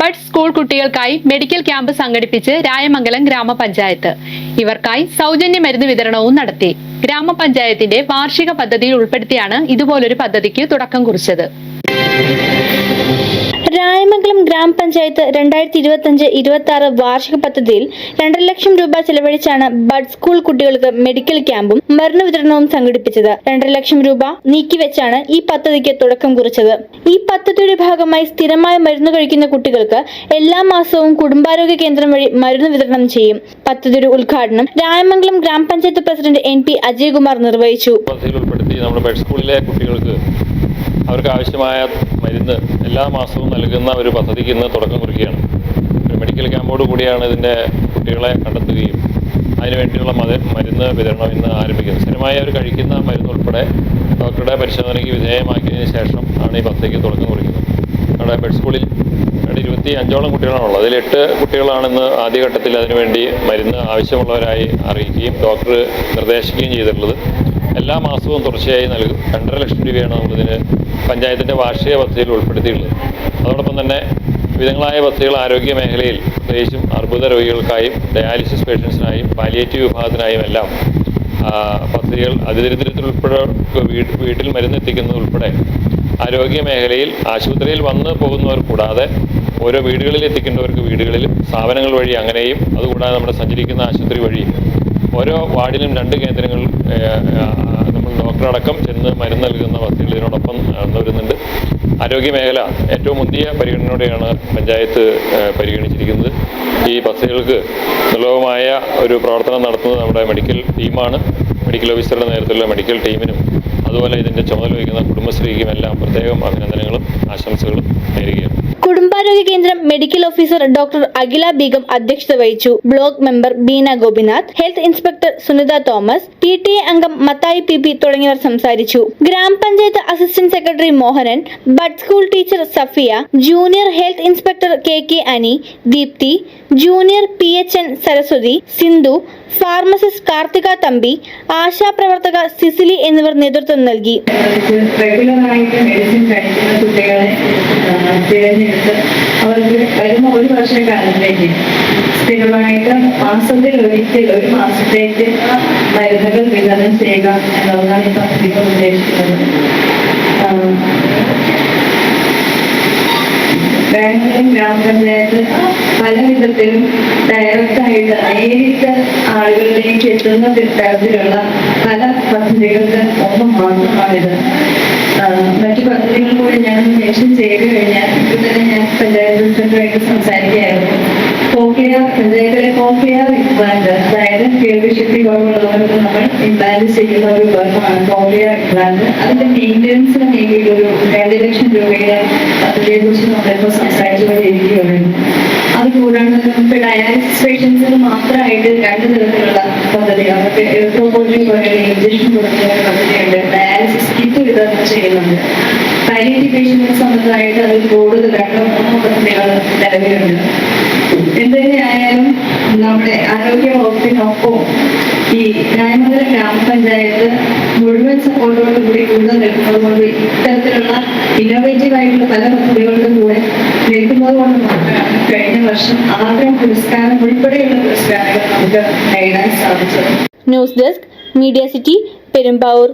Bud school കുട്ടികൾക്കായി medical camp സംഘടിപ്പിച്ച് രായമംഗലം ഗ്രാമപഞ്ചായത്ത്. ഇവർക്കായി സൗജന്യ മരുന്ന് വിതരണവും നടത്തി. ഗ്രാമപഞ്ചായത്തിന്റെ വാർഷിക പദ്ധതിയിൽ ഉൾപ്പെടുത്തിയാണ് ഇതുപോലൊരു പദ്ധതിക്ക് തുടക്കം കുറിച്ചത്. രായമംഗലം ഗ്രാമപഞ്ചായത്ത് രണ്ടായിരത്തി ഇരുപത്തി അഞ്ച് ഇരുപത്തി ആറ് വാർഷിക പദ്ധതിയിൽ രണ്ടര ലക്ഷം രൂപ ചെലവഴിച്ചാണ് ബഡ് സ്കൂൾ കുട്ടികൾക്ക് മെഡിക്കൽ ക്യാമ്പും മരുന്ന് വിതരണവും സംഘടിപ്പിച്ചത്. രണ്ടര ലക്ഷം രൂപ നീക്കിവെച്ചാണ് ഈ പദ്ധതിക്ക് തുടക്കം കുറിച്ചത്. ഈ പദ്ധതിയുടെ ഭാഗമായി സ്ഥിരമായി മരുന്ന് കഴിക്കുന്ന കുട്ടികൾക്ക് എല്ലാ മാസവും കുടുംബാരോഗ്യ കേന്ദ്രം വഴി മരുന്ന് വിതരണം ചെയ്യും. പദ്ധതിയുടെ ഉദ്ഘാടനം രായമംഗലം ഗ്രാമപഞ്ചായത്ത് പ്രസിഡന്റ് എൻ പി അജയ്കുമാർ നിർവഹിച്ചു. ബെഡ് സ്കൂളിലെ കുട്ടികൾക്ക് അവർക്ക് ആവശ്യമായ മരുന്ന് എല്ലാ മാസവും നൽകുന്ന ഒരു പദ്ധതിക്ക് ഇന്ന് തുടക്കം കുറിക്കുകയാണ്. ഒരു മെഡിക്കൽ ക്യാമ്പോട് കൂടിയാണ് ഇതിന്റെ കുട്ടികളെ കണ്ടെത്തുകയും അതിനുവേണ്ടിയുള്ള മത മരുന്ന് വിതരണം ഇന്ന് ആരംഭിക്കുന്നത്. സ്ഥിരമായി അവർ കഴിക്കുന്ന മരുന്ന് ഉൾപ്പെടെ ഡോക്ടറുടെ പരിശോധനയ്ക്ക് വിധേയമാക്കിയതിന് ശേഷം ആണ് ഈ പദ്ധതിക്ക് തുടക്കം കുറിക്കുന്നത്. നമ്മുടെ ബെഡ് സ്കൂളിൽ ഇരുപത്തി അഞ്ചോളം കുട്ടികളാണുള്ളത് അതിൽ എട്ട് കുട്ടികളാണ് ഇന്ന് ആദ്യഘട്ടത്തിൽ അതിനുവേണ്ടി മരുന്ന് ആവശ്യമുള്ളവരായി അറിയിക്കുകയും ഡോക്ടർ നിർദ്ദേശിക്കുകയും ചെയ്തിട്ടുള്ളത്. എല്ലാ മാസവും തുടർച്ചയായി നൽകും രണ്ടര ലക്ഷം രൂപയാണ് നമ്മളിതിന് പഞ്ചായത്തിന്റെ വാർഷിക പദ്ധതിയിൽ ഉൾപ്പെടുത്തിയിട്ടുള്ളത്. അതോടൊപ്പം തന്നെ വിധങ്ങളായ പദ്ധതികൾ ആരോഗ്യ മേഖലയിൽ പ്രത്യേകിച്ചും അർബുദ രോഗികൾക്കായും ഡയാലിസിസ് പേഷ്യൻസിനായും പാലിയേറ്റീവ് വിഭാഗത്തിനായും എല്ലാം പദ്ധതികൾ അതിദരിദ്രത്തിൽ ഉൾപ്പെടെ വീട്ടിൽ മരുന്നെത്തിക്കുന്നത് ഉൾപ്പെടെ ആരോഗ്യ മേഖലയിൽ ആശുപത്രിയിൽ വന്ന് പോകുന്നവർ കൂടാതെ ഓരോ വീടുകളിൽ എത്തിക്കേണ്ടവർക്ക് വീടുകളിലും സ്ഥാപനങ്ങൾ വഴി അങ്ങനെയും അതുകൂടാതെ നമ്മുടെ സഞ്ചരിക്കുന്ന ആശുപത്രി വഴിയും ഓരോ വാർഡിലും രണ്ട് കേന്ദ്രങ്ങൾ നമ്മൾ ഡോക്ടറടക്കം ചെന്ന് മരുന്ന് നൽകുന്ന പദ്ധതികൾ ഇതിനോടൊപ്പം നടന്നു വരുന്നുണ്ട് ആരോഗ്യ മേഖല ഏറ്റവും മുന്തിയ പരിഗണനയോടെയാണ് പഞ്ചായത്ത് പരിഗണിച്ചിരിക്കുന്നത്. ഈ പദ്ധതികൾക്ക് സുലഭമായ ഒരു പ്രവർത്തനം നടത്തുന്നത് നമ്മുടെ മെഡിക്കൽ ടീമാണ് മെഡിക്കൽ ഓഫീസറുടെ നേതൃത്വത്തിലുള്ള മെഡിക്കൽ ടീമിനും അതുപോലെ ഇതിന്റെ ചുമതല വഹിക്കുന്ന കുടുംബശ്രീക്കും എല്ലാം പ്രത്യേകം അഭിനന്ദനങ്ങളും ആശംസകളും നേരുകയാണ്. കുടുംബാരോഗ്യ കേന്ദ്രം medical officer doctor Akhila Beegam അധ്യക്ഷത വഹിച്ചു. Block member Beena Gopinath health inspector Sunitha Thomas P T A അംഗം മത്തായി പി പി തുടങ്ങിയവർ സംസാരിച്ചു. ഗ്രാമപഞ്ചായത്ത് assistant secretary Mohanan bud school teacher Safiya junior health inspector K K Ani Deepthi junior P H N Saraswathi Sindhu pharmacist Karthika Thampi ആശാപ്രവർത്തക Cicily എന്നിവർ നേതൃത്വം നൽകി. തിരഞ്ഞെടുത്ത് അവർക്ക് വരുന്ന ഒരു വർഷക്കാലത്തേക്ക് സ്ഥിരമായിട്ട് മാസത്തിൽ ഒരിക്കൽ ഒരു മാസത്തേക്ക് മരുന്നുകൾ വിതരണം ചെയ്യുക എന്നുള്ളതാണ് ഈ പദ്ധതി ഉദ്ദേശിക്കുന്നത്. ബാംഗ്ലൂർ ഗ്രാമപഞ്ചായത്ത് പല വിധത്തിലും ഡയറക്റ്റായിട്ട് നേരിട്ട് ആളുകളിലേക്ക് എത്തുന്ന തരത്തിലുള്ള പല പദ്ധതികളുടെ ഒന്നും മാത്രമാണിത്. മറ്റു പദ്ധതികൾ കൂടി ഞാൻ മെൻഷൻ ചെയ്തു കഴിഞ്ഞാൽ ഇപ്പം തന്നെ ഞാൻ പഞ്ചായത്ത് പ്രസിഡന്റുമായിട്ട് സംസാരിക്കുകയായിരുന്നു. കോക്കിയ പഞ്ചായത്തിലെ കോക്കിയ ഇംപ്ലാന്റ് അതായത് കേൾവിശക്തി കുറവുള്ളവർക്ക് നമ്മൾ ഇംപ്ലാന്റ് ചെയ്യുന്ന ഒരു ഉപകരണമാണ് കോക്ലിയ ഇംപ്ലാന്റ് അതിന്റെ മെയിന്റനൻസിന് വേണ്ടിയിട്ട് ഒരു രണ്ട് ലക്ഷം രൂപയുടെ പദ്ധതിയെ കുറിച്ച് നമ്മളിപ്പോൾ സംസാരിച്ചുകൊണ്ടിരിക്കുകയാണ്. അത് കൂടാണ്ട് നമുക്ക് ഡയാലിസിസ് പേഷ്യൻസിന് മാത്രമായിട്ട് രണ്ട് തരത്തിലുള്ള പദ്ധതി അവർക്ക് ഇലക്ട്രോപോളിറ്റി പോലെയുള്ള ഇഞ്ചക്ഷൻ കൊടുക്കുന്ന പദ്ധതിയുണ്ട്. ഡയാലിസിസ് കിറ്റ് വിതരണം ചെയ്യുന്നുണ്ട്. പാലിയേറ്റീവ് പേഷ്യൻസ് സംബന്ധമായിട്ട് അതിൽ കൂടുതൽ രണ്ടോ മൂന്നോ പദ്ധതികൾ നിലവിലുണ്ട്. നമ്മുടെ ആരോഗ്യ വകുപ്പിനൊപ്പം ഈ രായമംഗലം ഗ്രാമപഞ്ചായത്ത് മുഴുവൻ സപ്പോർട്ടോട് കൂടി കൂടുതൽ നിൽക്കുന്നതുകൊണ്ട് ഇത്തരത്തിലുള്ള ഇന്നോവേറ്റീവ് ആയിട്ടുള്ള പല പദ്ധതികളുടെ കൂടെ നിൽക്കുന്നത് കൊണ്ട് മാത്രമാണ് കഴിഞ്ഞ വർഷം ആദ്യം പുരസ്കാരം ഉൾപ്പെടെയുള്ള പുരസ്കാരങ്ങൾ നമുക്ക് നേടാൻ സാധിച്ചത്. News desk media city Perumbavoor.